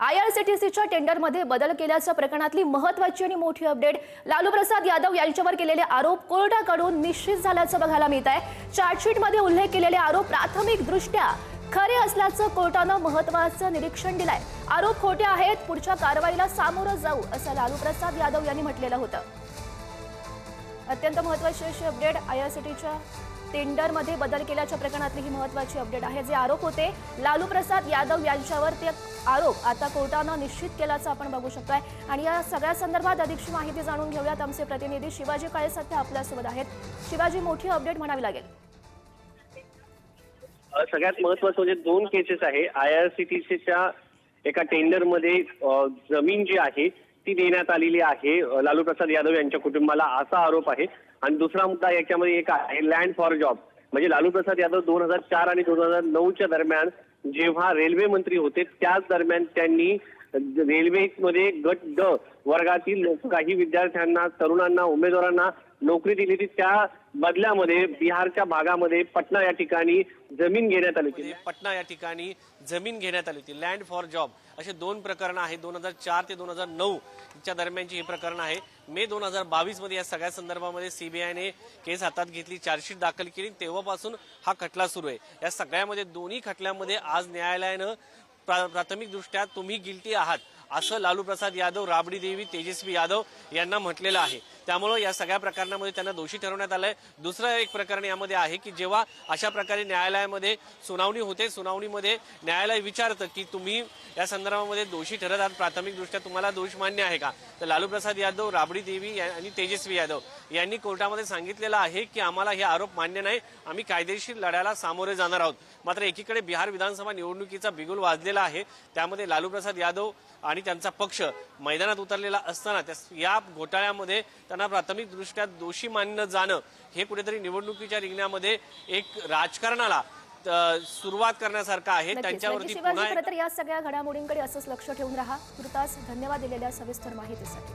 आयआरसीटीसीच्या टेंडरमध्ये बदल केल्याच्या प्रकरणातली महत्वाची आणि मोठी अपडेट लालू प्रसाद यादव यांच्यावर केलेले आरोप कोर्टाकडून निश्चित झाल्याचं बघायला मिळत आहे. चार्जशीटमध्ये उल्लेख केलेले आरोप प्राथमिकदृष्ट्या खरे असल्याचं कोर्टानं महत्वाचं निरीक्षण दिलंय. आरोप खोटे आहेत पुढच्या कारवाईला सामोरं जाऊ असं लालू प्रसाद यादव यांनी म्हटलेलं होतं. अत्यंत महत्वाची अशी अपडेट आयआरसीटीच्या टेंडरमध्ये बदल केल्याच्या प्रकरणातली ही महत्वाची अपडेट आहे. जे आरोप होते लालू प्रसाद यादव यांच्यावर ते आरोप आता कोर्टानं निश्चित केल्याचं आपण बघू शकतोय. आणि या सगळ्या संदर्भात अधिकची माहिती जाणून घेऊयात आमचे प्रतिनिधी शिवाजी काळे सध्या आपल्यासोबत आहेत. शिवाजी मोठी अपडेट म्हणावी लागेल. सगळ्यात महत्वाचं म्हणजे दोन केसेस आहे. आय आर सी टी सीच्या एका टेंडरमध्ये जमीन जी आहे ती देण्यात आलेली आहे. लालू प्रसाद यादव यांच्या कुटुंबाला असा आरोप आहे. आणि दुसरा मुद्दा याच्यामध्ये एक आहे. लँड फॉर जॉब म्हणजे लालू प्रसाद यादव दोन हजार चार आणि दोन हजार नऊच्या दरम्यान जेव्हा रेल्वे मंत्री होते त्याच दरम्यान त्यांनी रेल्वेमध्ये गट ड वर्गातील काही विद्यार्थ्यांना तरुणांना उमेदवारांना नोकरी दिली होती. त्या बदल्यामध्ये बिहारच्या भागामध्ये पटना या ठिकाणी जमीन घेण्यात आली होती. म्हणजे पटना या ठिकाणी जमीन घेण्यात आली होती. लँड फॉर जॉब असे दोन प्रकरण आहेत दोन हजार चार ते दोन हजार नऊ च्या दरम्यानची हे प्रकरण आहे. मे दोन हजार बावीसमध्ये या सगळ्या संदर्भामध्ये सीबीआयने केस हातात घेतली चार्जशीट दाखल केली. तेव्हापासून हा खटला सुरू आहे. या सगळ्यामध्ये दोन्ही खटल्यामध्ये आज न्यायालयानं प्राथमिकदृष्ट्या तुम्ही गिल्टी आहात. असं लालू प्रसाद यादव राबडी देवी तेजस्वी यादव यांना म्हटलेलं आहे. त्यामुळं या सगळ्या प्रकरणामध्ये त्यांना दोषी ठरवण्यात आलंय. दुसरं एक प्रकरण यामध्ये आहे की जेव्हा अशा प्रकारे न्यायालयामध्ये सुनावणी होते सुनावणीमध्ये न्यायालय विचारतं की तुम्ही या संदर्भामध्ये दोषी ठरत आहात प्राथमिकदृष्ट्या तुम्हाला दोष मान्य आहे का? तर लालू प्रसाद यादव राबडी देवी आणि तेजस्वी यादव यांनी कोर्टामध्ये सांगितलेलं आहे की आम्हाला हे आरोप मान्य नाही. आम्ही कायदेशीर लढ्याला सामोरे जाणार आहोत. मात्र एकीकडे बिहार विधानसभा निवडणुकीचा बिगुल वाजलेला आहे. त्यामध्ये लालू प्रसाद यादव आणि त्यांचा पक्ष मैदानात उतरलेला असताना त्या- या घोटाळ्यामध्ये त्यांना प्राथमिकदृष्ट्या दोषी मानलं जाणं हे कुठेतरी निवडणुकीच्या रिंगणामध्ये एक राजकारणाला सुरुवात करण्यासारखं आहे. नक्कीच. त्यांच्यावरती तर या सगळ्या घडामोडींकडे असंच लक्ष ठेवून राहा. तुर्तास धन्यवाद दिलेल्या सविस्तर माहितीसाठी.